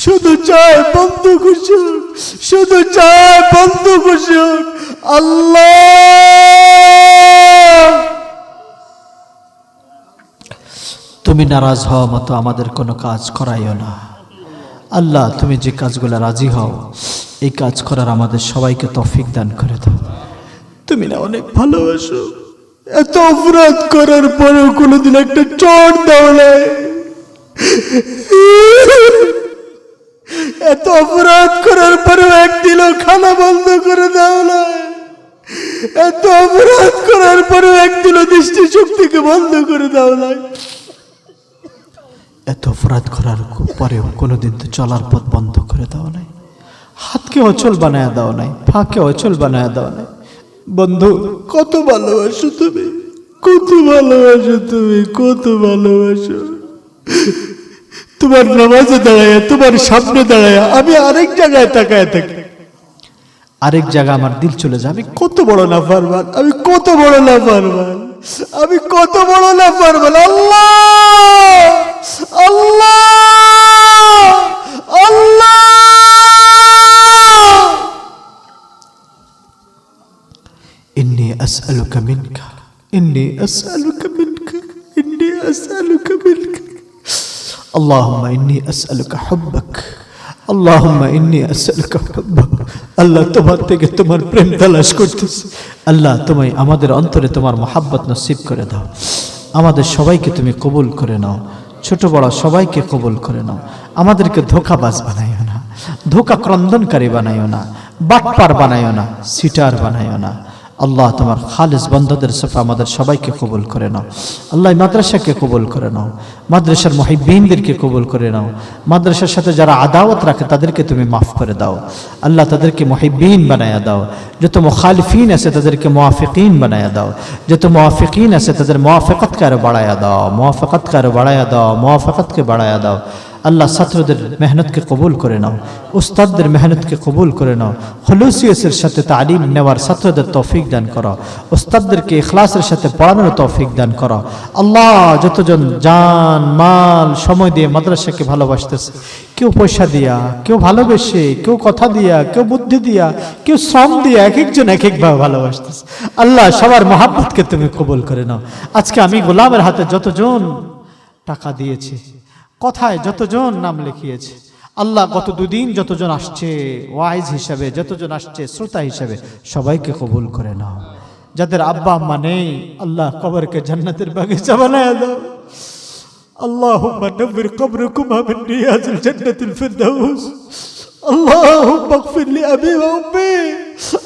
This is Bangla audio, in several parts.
শুধু চায় বন্ধ ঘোষক শুধু চায় বন্ধ ঘোষক আল্লাহ! তুমি নারাজ হওয়া মতো আমাদের কোনো কাজ করাইও না। আল্লাহ তুমি যে কাজগুলো রাজি হও এই কাজ করার আমাদের সবাইকে তৌফিক দান করে দাও। তুমি না অনেক ভালোবাসো। এত অপরাধ করার পরেও কোনোদিন একটা চট দাও নাই। এত অপরাধ করার পরেও একদিনও খানা বন্ধ করে দাও না। এত অপরাধ করার পরেও একদিনও দৃষ্টি শক্তিকে বন্ধ করে দাও না। এত অপরাধ করার পরেও কোনোদিন তো চলার পথ বন্ধ করে দাও নাই। হাতকে অচল বানায় দাও নাই ফাঁকে অচল বানায় দাও নাই। বন্ধু কত ভালোবাসো তুমি কত ভালোবাসো তুমি কত ভালোবাসো। তোমার নামাজে দাঁড়ায় তোমার সামনে দাঁড়ায় আমি আরেক জায়গায় তাকায় থাকি। আরেক জায়গা আমার দিল চলে যায়, আমি কত বড় না পারবান আমি কত বড় না পারবান আমি কত বড় না পারবান আল্লাহ! আল্লাহ! اللهم إني أسألك حبك اللهم إني أسألك حبك আল্লাহ তোমার থেকে তোমার প্রেম তালাশ করতেছি আল্লাহ তোমায় আমাদের অন্তরে তোমার মহাব্বত নসিব করে দাও আমাদের সবাইকে তুমি কবুল করে নাও ছোট বড় সবাইকে কবুল করে নাও আমাদেরকে ধোকাবাজ বানাইও না ধোকা ক্রন্দনকারী বানাইও না বাটপার বানাইও না সিটার বানাইও না আল্লাহ তোমার খালিস বন্ধদের সফা আমাদের সবাইকে কবুল করে নাও। আল্লাহ মাদ্রাসাকে কবুল করে নাও। মাদ্রাসার মহিবিনদেরকে কবুল করে নাও। মাদ্রাসার সাথে যারা আদাওয়াত রাখে, তাদেরকে তুমি মাফ করে দাও। আল্লাহ তাদেরকে মহিবিন বানায়া দাও। যত মুখালিফিন আছে, তাদেরকে মোয়াফিকিন বানায়া দাও। যত মোয়াফিকিন আছে, তাদের মোয়াফেকতকে আরও বাড়ায়া দাও। মোয়াফেকতকে আরও বাড়ায়া দাও। মোয়াফেকতকে বাড়ায়া দাও। আল্লাহ ছাত্রদের মেহনতকে কবুল করে নাও, উস্তাদদের মেহনতকে কবুল করে নাও হলুসিয়সের সাথে তালিম নেওয়ার ছাত্রদের তৌফিক দান করো, উস্তাদদেরকে ইখলাসের সাথে পড়ানোর তৌফিক দান করো। আল্লাহ যতজন জান, মাল, সময় দিয়ে মাদ্রাসাকে ভালোবাসতেছে, কেউ পয়সা দিয়া, কেউ ভালোবেসে, কেউ কথা দিয়া, কেউ বুদ্ধি দিয়া, কেউ শ্রম দিয়া এক একজন এক একভাবে ভালোবাসতেছে। আল্লাহ সবার মহাব্বতকে তুমি কবুল করে নাও। আজকে আমি গোলামের হাতে যতজন টাকা দিয়েছি কথায় যতজন নাম লিখিয়েছে আল্লাহ গত দুদিন যতজন আসছে ওয়াইজ হিসাবে যতজন আসছে শ্রোতা হিসাবে সবাইকে কবুল করে নাও যাদের আব্বা আম্মা নেই আল্লাহ কবরকে জান্নাতের বাগিচা বানায় দাও اللهم نور قبركما من رياض الجنة الفردوس اللهم اغفر لأبي وأمي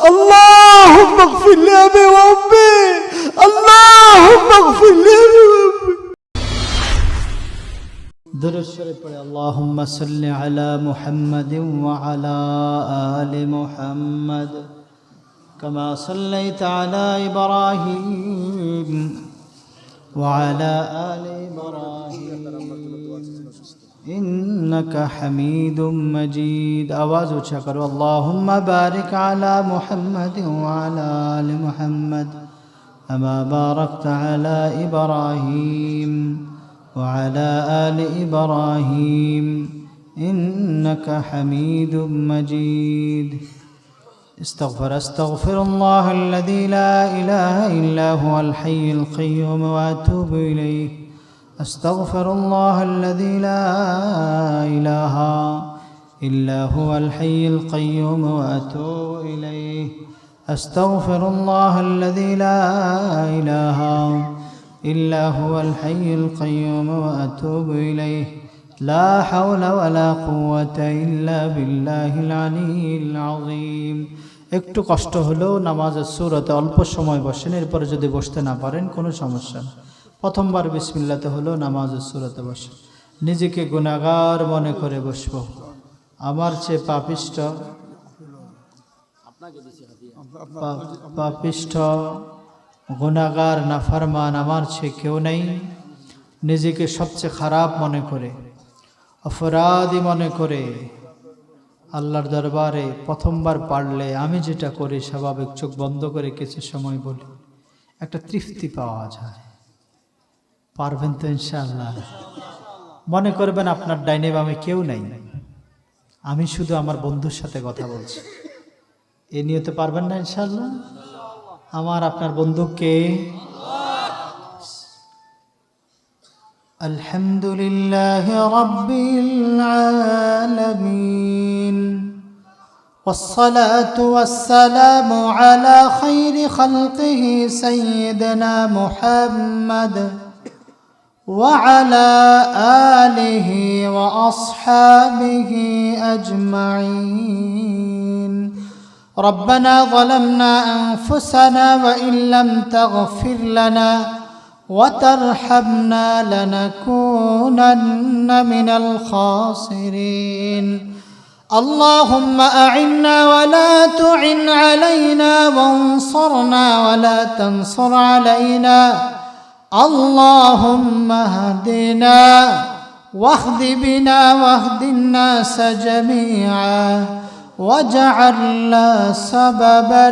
اللهم اغفر لأبي وأمي اللهم اغفر لأبي وأمي پڑھے اللهم صل على محمد وعلى آل محمد كما صليت على إبراهيم وعلى آل إبراهيم إنك حميد مجيد آواز کرو. اللهم بارك على محمد وعلى آل محمد كما باركت على إبراهيم وعلى آل إبراهيم إنك حميد مجيد. استغفر استغفر الله الذي لا إله إلا هو الحي القيوم وأتوب إليه. أستغفر الله الذي لا إله إلا هو الحي القيوم وأتوب إليه. أستغفر الله الذي لا إله إلا إلا هو الحي القيوم وأتوب إليه. لا حول ولا قوة إلا بالله العلي العظيم. একটু কষ্ট হলেও নামাজের সুরতে অল্প সময় বসেন, এরপরে যদি বসতে না পারেন কোনো সমস্যা না। প্রথমবার বিসমিল্লাতে হলেও নামাজের সুরতে বসেন। নিজেকে গুণাগার মনে করে বসব। আমার চেয়ে পাপিষ্ট পাপিষ্ঠ গুণাগার নাফারমান আমার চেয়ে কেউ নেই, নিজেকে সবচেয়ে খারাপ মনে করে, অপরাধী মনে করে। আল্লাহর দরবারে প্রথমবার পারলে আমি যেটা করি স্বাভাবিক চোখ বন্ধ করে কিছু সময় বলি, একটা তৃপ্তি পাওয়া যায়। পারবেন তো ইনশাআল্লাহ। মনে করবেন আপনার ডাইনে বামে কেউ নেই। আমি শুধু আমার বন্ধুর সাথে কথা বলছি। এ নিয়ে তো পারবেন না ইনশাল্লাহ আমার আপনার বন্ধুকে الحمد لله رب العالمين والصلاة والسلام على خير خلقه سيدنا محمد وعلى آله وأصحابه أجمعين ربنا ظلمنا أنفسنا وإن لم تغفر لنا وترحمنا لنكونن من الخاسرين. اللهم أعنا ولا تعن علينا وانصرنا ولا تنصر علينا. اللهم اهدنا واهد بنا واهد الناس جميعا. واجعلنا سببا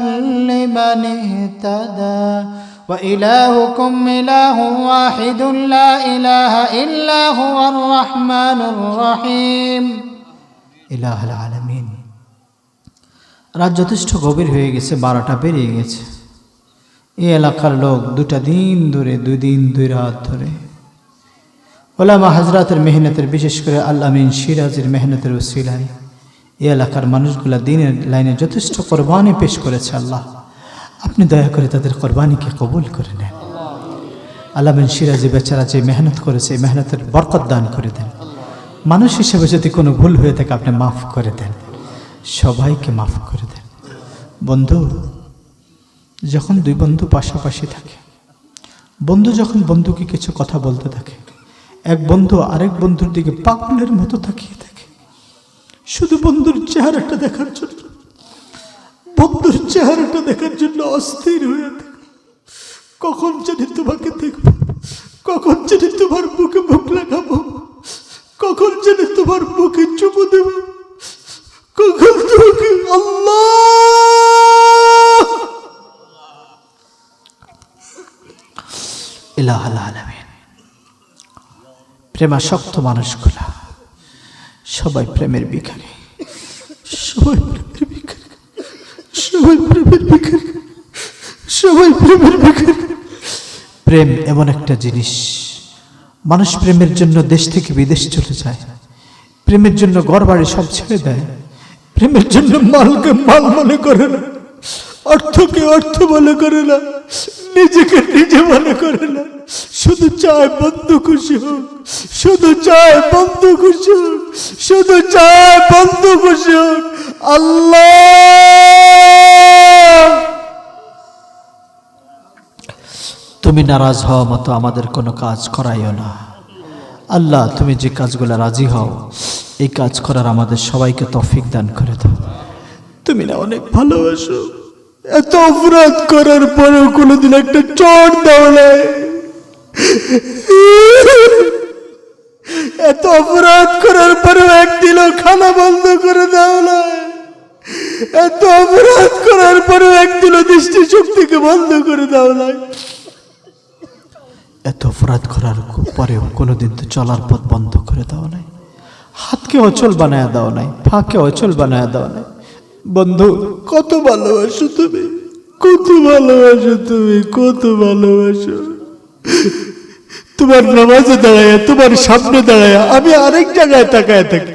لمن اهتدى وإلهكم إله واحد لا إله إلا هو الرحمن الرحيم إله العالمين রাত যথেষ্ট গভীর হয়ে গেছে বারোটা পেরিয়ে গেছে এই এলাকার লোক দুটা দিন ধরে দুই দিন দুই রাত ধরে ওলামা হাজরাতের মেহনতের বিশেষ করে আল্লামিন সিরাজের মেহনতের উসিলায় এই এলাকার মানুষগুলা দিনের লাইনে যথেষ্ট কোরবানি পেশ করেছে আল্লাহ। আপনি দয়া করে তাদের কোরবানিকে কবুল করে নেন। আল্লামিন সিরাজি বেচারা যে মেহনত করেছে মেহনতের বরকত দান করে দেন। মানুষ হিসেবে যদি কোনো ভুল হয়ে থাকে, আপনি মাফ করে দেন। সবাইকে মাফ করে দেন। বন্ধু, যখন দুই বন্ধু পাশাপাশি থাকে, বন্ধু যখন বন্ধুকে কিছু কথা বলতে থাকে, এক বন্ধু আরেক বন্ধুর দিকে পাগলের মতো তাকিয়ে থাকে। শুধু বন্ধুর চেহারাটা দেখার জন্য। বন্ধুর চেহারাটা দেখার জন্য অস্থির হয়ে কখন জানি তোমাকে দেখব, কখন জানি তোমার বুকে মুখ লাগাবো, কখন জানি তোমার বুকে চুমু দেব, কখন তোমাকে আল্লাহ। ইলাহাল আলামিন। প্রেমাসক্ত মানুষগুলা সবাই প্রেমের বিকারে সবাই প্রেমের বিকারে সবাই প্রেমের বিকারে সবাই প্রেমের বিকারে প্রেম এমন একটা জিনিস। মানুষ প্রেমের জন্য দেশ থেকে বিদেশ চলে যায়। প্রেমের জন্য ঘর বাড়ি সব ছেড়ে দেয়। প্রেমের জন্য মালকে মাল মনে করে না। অর্থকে অর্থ মনে করে না। নিজেকে নিজে মনে করে না। শুধু চায় বন্ধু খুশি হোক, শুধু চায় বন্ধু খুশি হোক, শুধু চায় বন্ধু খুশি হোক, আল্লাহ! তুমি নারাজ হওয়া মতো আমাদের কোনো কাজ করাইও না। আল্লাহ, তুমি যে কাজগুলো রাজি হও, এই কাজ করার আমাদের সবাইকে তফিক দান করে দাও। তুমি না অনেক ভালোবাসো। এত অপরাধ করার পরেও কোনোদিন একটা চট দাও নাই। এত অপরাধ করার পরেও একদিনও খানা বন্ধ করে দাও না। এত অপরাধ করার পরেও একদিনও দৃষ্টি শক্তিকে বন্ধ করে দাও না। এত অপরাধ করার পরেও কোনোদিন তো চলার পথ বন্ধ করে দাও নাই হাতকে অচল বানায় দাও নাই ফাঁকে অচল বানায় দাও নাই বন্ধু, কত ভালোবাসো তুমি, কত ভালোবাসো তুমি, কত ভালোবাসো। তোমার নামাজে দাঁড়ায় তোমার সামনে দাঁড়ায় আমি আরেক জায়গায় তাকায় থাকি।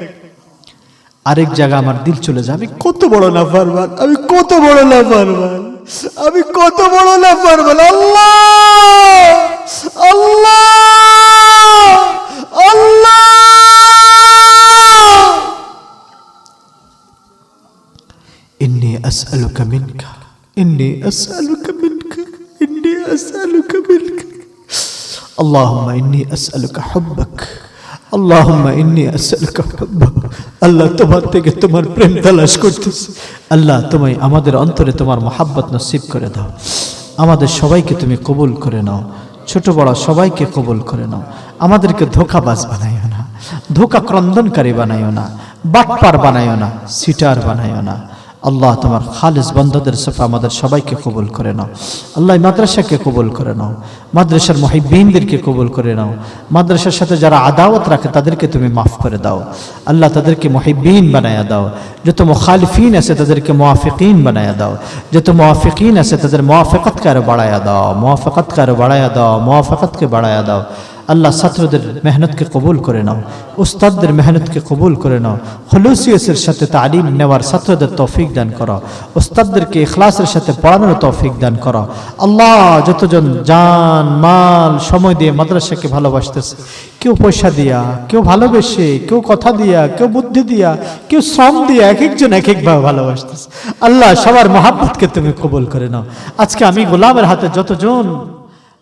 আরেক জায়গা আমার দিল চলে যায়। আমি কত বড় না পারবান আমি কত বড় না পারবান আমি কত বড় না পারবান আল্লাহ! আল্লাহ! আল্লাহ! ইন্নি আসআলুকা মিনকা, ইন্নি আসআলুকা মিনকা, ইন্নি আসআলুকা মিনকা। اللهم إني أسألك حبك اللهم إني أسألك حبك আল্লাহ তোমার থেকে তোমার প্রেম তালাশ করতেছি আল্লাহ তুমি আমাদের অন্তরে তোমার মহাব্বত নসিব করে দাও আমাদের সবাইকে তুমি কবুল করে নাও ছোট বড় সবাইকে কবুল করে নাও আমাদেরকে ধোকাবাজ বানাইও না ধোকা ক্রন্দনকারী বানাইও না বাটপার বানাইও না সিটার বানাইও না আল্লাহ তোমার খালিস বন্ধদের সফা আমাদের সবাইকে কবুল করে নাও। আল্লাহ মাদ্রাসাকে কবুল করে নাও। মাদ্রাসার মহিবিনদেরকে কবুল করে নাও। মাদ্রাসার সাথে যারা আদাওয়াত রাখে, তাদেরকে তুমি মাফ করে দাও। আল্লাহ তাদেরকে মহিবিন বানায়া দাও। যত মুখালিফিন আছে, তাদেরকে মুআফিকিন বানায়া দাও। যত মুআফিকিন আছে, তাদের মুআফাকতকে আরও বাড়ায়া দাও। মুআফাকতকে আরও বাড়ায়া দাও। মুআফাকতকে বাড়ায়া দাও। আল্লাহ ছাত্রদের মেহনতকে কবুল করে নাও, উস্তাদদের মেহনতকে কবুল করে নাও, হলুসিয়সের সাথে তালিম নেওয়ার ছাত্রদের তৌফিক দান করো, উস্তাদদেরকে ইখলাসের সাথে পড়ানোর তৌফিক দান করো। আল্লাহ যতজন জান, মাল, সময় দিয়ে মাদ্রাসাকে ভালোবাসতেছে, কেউ পয়সা দিয়া, কেউ ভালোবেসে, কেউ কথা দিয়া, কেউ বুদ্ধি দিয়া, কেউ শ্রম দিয়া এক একজন এক একভাবে ভালোবাসতেছে। আল্লাহ সবার মহাব্বতকে তুমি কবুল করে নাও। আজকে আমি গোলামের হাতে যতজন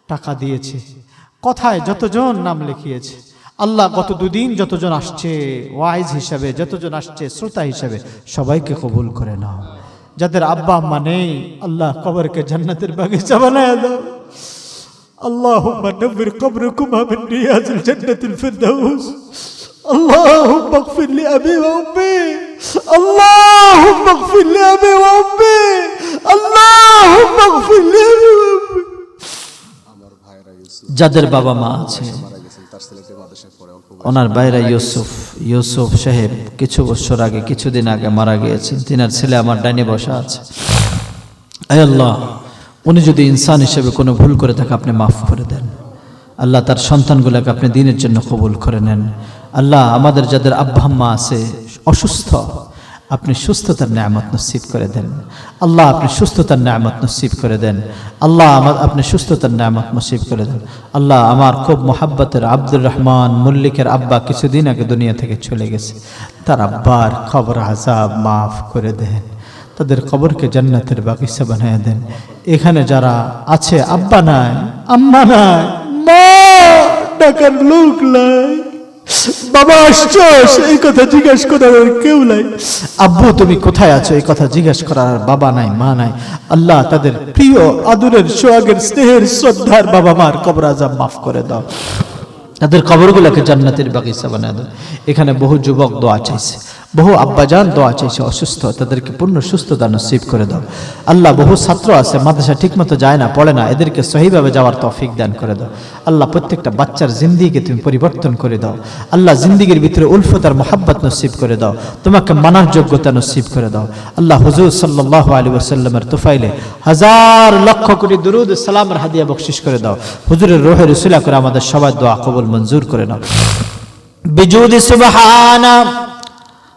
টাকা দিয়েছে কথায় যতজন নাম লিখিয়েছে আল্লাহ গত দুদিন যতজন আসছে ওয়াইজ হিসাবে যতজন আসছে শ্রোতা হিসাবে সবাইকে কবুল করে নাও যাদের আব্বা আম্মা নেই আল্লাহ কবরকে জান্নাতের বাগিচা বানায় দাও اللهم نور قبركما من رياض الجنة الفردوس اللهم اغفر لأبي وأمي اللهم اغفر لأبي وأمي اللهم اغفر لأبي وأمي আমার ভাইরা ইউসুফ যাদের বাবা মা আছে। ওনার বাইরা ইউসুফ ইউসুফ সাহেব কিছু বছর আগে, কিছুদিন আগে মারা গিয়েছেন তিনার ছেলে আমার ডাইনে বসা আছে। আল্লাহ, উনি যদি ইনসান হিসেবে কোনো ভুল করে থাকে, আপনি মাফ করে দেন। আল্লাহ তার সন্তানগুলোকে আপনি দিনের জন্য কবুল করে নেন। আল্লাহ আমাদের যাদের আব্বা আম্মা আছে, অসুস্থ আপনি সুস্থতার নিয়ামত নসিব করে দেন। আল্লাহ আপনি সুস্থতার নিয়ামত নসিব করে দেন। আল্লাহ আমার আপনি সুস্থতার নিয়ামত নসিব করে দেন। আল্লাহ আমার খুব মোহাব্বতের আব্দুর রহমান মল্লিকের আব্বা কিছুদিন আগে দুনিয়া থেকে চলে গেছে। তার আব্বার খবর আজাব মাফ করে দেন। তাদের কবরকে জান্নাতের বাগিচা বানিয়ে দেন। এখানে যারা আছে, আব্বা নাই, আম্মা নাই, মা ডাকার লোক নাই। বাবা আসছো এই কথা জিজ্ঞেস করার কেউ নাই। আব্বু, তুমি কোথায় আছো? এই কথা জিজ্ঞেস করার বাবা নাই, মা নাই। আল্লাহ তাদের প্রিয়, আদুরের, সোহাগের, স্নেহের, শ্রদ্ধার বাবা মার কবর আজাব মাফ করে দাও। তাদের কবরগুলোকে জান্নাতের বাগিচা বানায় দাও। এখানে বহু যুবক দোয়া চাইছে। বহু আব্বাজান দোয়া চেয়েছে, অসুস্থ, তাদেরকে পূর্ণ সুস্থতা নসিব করে দাও। আল্লাহ বহু ছাত্র আছে, মাদ্রাসা ঠিকমতো যায় না, পড়ে না, এদেরকে সহিভাবে যাওয়ার তফিক দান করে দাও। আল্লাহ প্রত্যেকটা বাচ্চার জিন্দিকে তুমি পরিবর্তন করে দাও। আল্লাহ জিন্দিগির ভিতরে উলফতার মোহাব্বত নসিব করে দাও, তোমাকে মানার যোগ্যতা নসিব করে দাও। আল্লাহ হুজুর সাল্লাহ আলী ওসাল্লামের তোফাইলে হাজার লক্ষ কোটি দুরুদ সালামের হাদিয়া বকশিস করে দাও। হুজুরের রোহে রসুলা করে আমাদের সবাই দোয়া কবল মঞ্জুর করে নাও। বিজুদ সুবহানা।